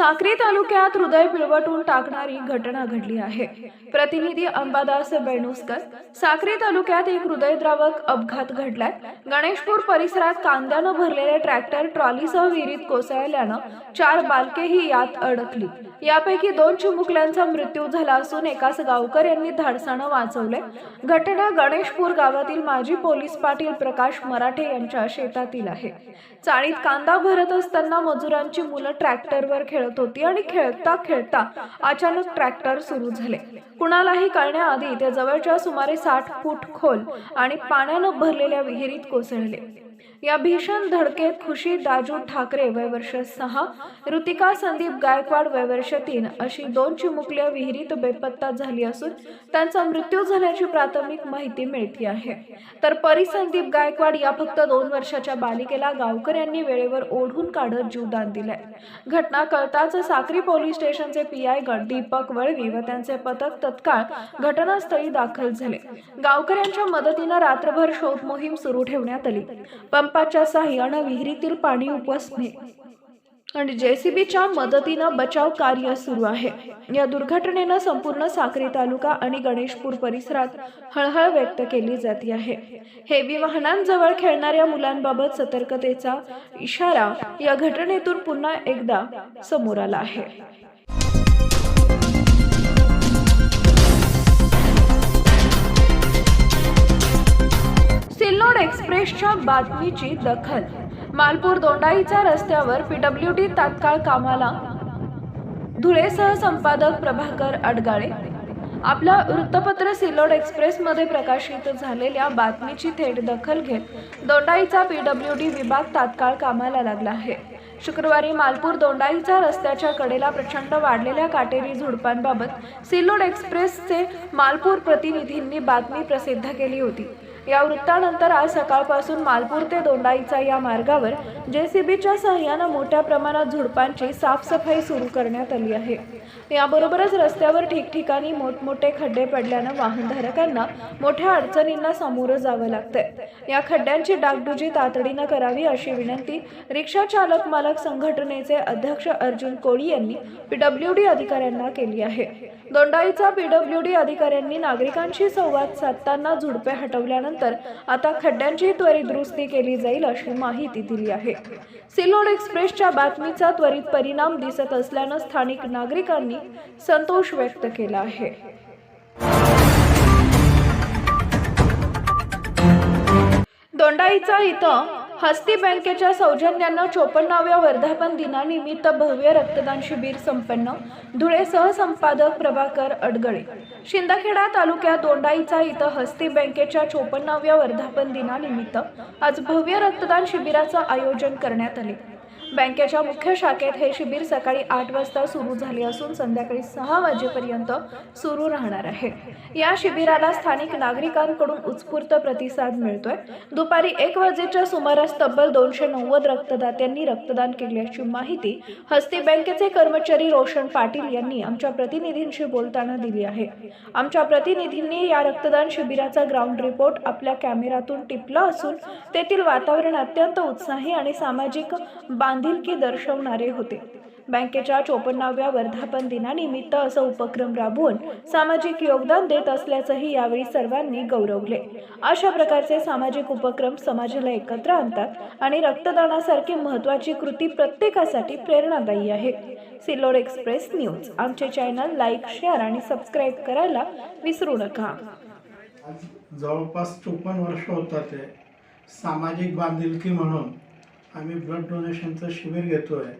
साक्री तालुक्यात हृदय पिळवटून टाकणारी घटना घडली आहे. प्रतिनिधी अंबादास बेणुसकर साक्री तालुक्यात एक हृदयद्रावक अपघात घडलाय. गणेशपूर परिसरात कांद्यानं भरलेले ट्रॅक्टर ट्रॉलीसह विहिरीत कोसळल्यानं चार बालकेही यात अडकली. यापैकी दोन चिमुकल्यांचा मृत्यू झाला असून एकाच गावकर यांनी धाडसानं वाचवले घटना गणेशपूर गावातील माजी पोलीस पाटील प्रकाश मराठे यांच्या शेतातील आहे. चाळीत कांदा भरत असताना मजुरांची मुलं ट्रॅक्टरवर खेळत होती आणि खेळता खेळता अचानक ट्रॅक्टर सुरू झाले. कुणालाही कळण्याआधी ते जवळच्या सुमारे साठ फूट खोल आणि पाण्यानं भरलेल्या विहिरीत कोसळले. या भीषण धडकेत खुशी दाजू ठाकरे वय वर्ष सहा ऋतिका संदीप गायकवाड वय वर्ष तीन अशी दोन चिमुकल्या विहिरीत बेपत्ता झाली असून त्यांचा मृत्यू झाल्याची प्राथमिक माहिती मिळते आहे. तर परी संदीप गायकवाड या फक्त दोन वर्षाच्या बालिकेला गावकऱ्यांनी वेळेवर ओढून काढत जीवदान दिलंय. घटना कळताच साक्री पोलीस स्टेशनचे पी आय गट दीपक वळवी व त्यांचे पथक तत्काळ घटनास्थळी दाखल झाले. गावकऱ्यांच्या मदतीनं रात्रभर शोध मोहीम सुरू ठेवण्यात आली. पंपाच्या साह्यानं विहिरीतील पाणी उपसणे. आणि जेसीबीच्या मदतीनं बचाव कार्य सुरू आहे. या दुर्घटनेनं संपूर्ण साक्री तालुका आणि गणेशपूर परिसरात हळहळ व्यक्त केली जाते आहे. हेवी वाहनांजवळ खेळणाऱ्या मुलांबाबत सतर्कतेचा इशारा या घटनेतून पुन्हा एकदा समोर आला आहे. एक्सप्रेसच्या बातमीची दखल. मालपूर दोंडाईच्या रस्त्यावर पीडब्ल्यूडी तात्काळ कामाला. धुळेसह संपादक प्रभाकर अडगाळे आपला वृत्तपत्र सिल्लोड एक्सप्रेसमध्ये प्रकाशित झालेल्या बातमीची थेट दखल घेत दोंडाईचा पीडब्ल्यूडी विभाग तात्काळ कामाला लागला आहे. शुक्रवारी मालपूर दोंडाईचा रस्त्याच्या कडेला प्रचंड वाढलेल्या काटेरी झुडपांबाबत सिल्लोड एक्सप्रेसचे मालपूर प्रतिनिधींनी बातमी प्रसिद्ध केली होती. या वृत्तानंतर आज सकाळपासून मालपूर ते दोंडाईचा या मार्गावर जेसीबीच्या सहाय्यानं मोठ्या प्रमाणात झुडपांची साफसफाई सुरू करण्यात आली आहे. याबरोबरच रस्त्यावर ठिकठिकाणी मोठमोठे खड्डे पडल्यानं वाहनधारकांना मोठ्या अडचणींना सामोरं जावं लागतंय. या खड्ड्यांची डागडुजी तातडीनं करावी अशी विनंती रिक्षा चालक मालक संघटनेचे अध्यक्ष अर्जुन कोळी यांनी पीडब्ल्यूडी अधिकाऱ्यांना केली आहे. दोंडाईचा पीडब्ल्यूडी अधिकाऱ्यांनी नागरिकांशी संवाद साधताना झुडपे हटवल्यानंतर आता खड्ड्यांची त्वरित दुरुस्ती केली जाईल अशी माहिती दिली आहे. सिल्लोड एक्सप्रेसच्या बातमीचा त्वरित परिणाम दिसत असल्यानं स्थानिक नागरिकांनी संतोष व्यक्त केला आहे. दोंडाईचा इथं हस्ती बँकेच्या सौजन्यानं चोपन्नाव्या वर्धापन दिनानिमित्त भव्य रक्तदान शिबिर संपन्न. धुळे सहसंपादक प्रभाकर अडगळे. शिंदखेडा तालुक्यात दोंडाईचा इथं हस्ती बँकेच्या चोपन्नाव्या वर्धापन दिनानिमित्त आज भव्य रक्तदान शिबिराचं आयोजन करण्यात आले. बँकेच्या मुख्य शाखेत हे शिबिर सकाळी आठ वाजता सुरू झाले असून संध्याकाळी सहा वाजेपर्यंत सुरू राहणार आहे. या शिबिराला स्थानिक नागरिकांकडून उत्स्फूर्त प्रतिसाद मिळतोय. दुपारी एक वाजेच्या सुमारास तब्बल दोनशे नव्वद रक्तदात्यांनी रक्तदान केल्याची माहिती हस्ती बँकेचे कर्मचारी रोशन पाटील यांनी आमच्या प्रतिनिधींशी बोलताना दिली आहे. आमच्या प्रतिनिधींनी या रक्तदान शिबिराचा ग्राउंड रिपोर्ट आपल्या कॅमेऱ्यातून टिपला असून तेथील वातावरण अत्यंत उत्साही आणि सामाजिक बांध बांधिलकी दर्शवणारे होते. बँकेच्या चोपन्नाव्या वर्धापन दिनानिमित्त असा उपक्रम राबवून सामाजिक योगदान देत असल्याचंही यावेळी सर्वांनी गौरवले. अशा प्रकारचे सामाजिक उपक्रम समाजाला एकत्र आणतात आणि रक्तदानासारखी महत्त्वाची कृती प्रत्येकासाठी प्रेरणादायी आहे. Sillod express news. आमचे चॅनल लाईक शेअर आणि सबस्क्राईब करायला विसरू नका. जवळपास चोपन्न वर्ष होतात सामाजिक बांधिलकी म्हणून आम्ही ब्लड डोनेशनचं शिबिर घेतो आहे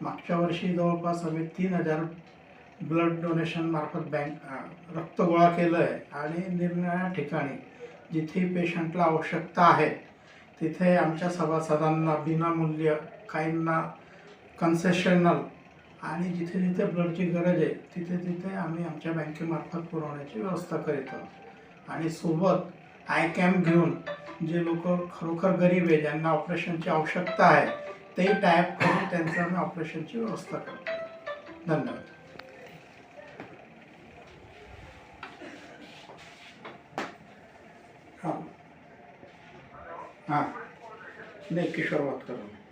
मागच्या वर्षी जवळपास आम्ही तीन हजार ब्लड डोनेशनमार्फत बँक रक्त गोळा केलं आहे आणि निरनिराळ्या ठिकाणी जिथे पेशंटला आवश्यकता आहे तिथे आमच्या सभासदांना विनामूल्य काहींना कन्सेशनल आणि जिथे जिथे ब्लडची गरज आहे तिथे तिथे आम्ही आमच्या बँकेमार्फत पुरवण्याची व्यवस्था करीत आहोत. आणि सोबत आय कॅम्प घेऊन जे लोक खरोखर गरीब आहे ज्यांना ऑपरेशनची आवश्यकता आहे तेही टायप करून त्यांचं आम्ही ऑपरेशनची व्यवस्था करतो. धन्यवाद. हां. हां. नाही किशोर बात करू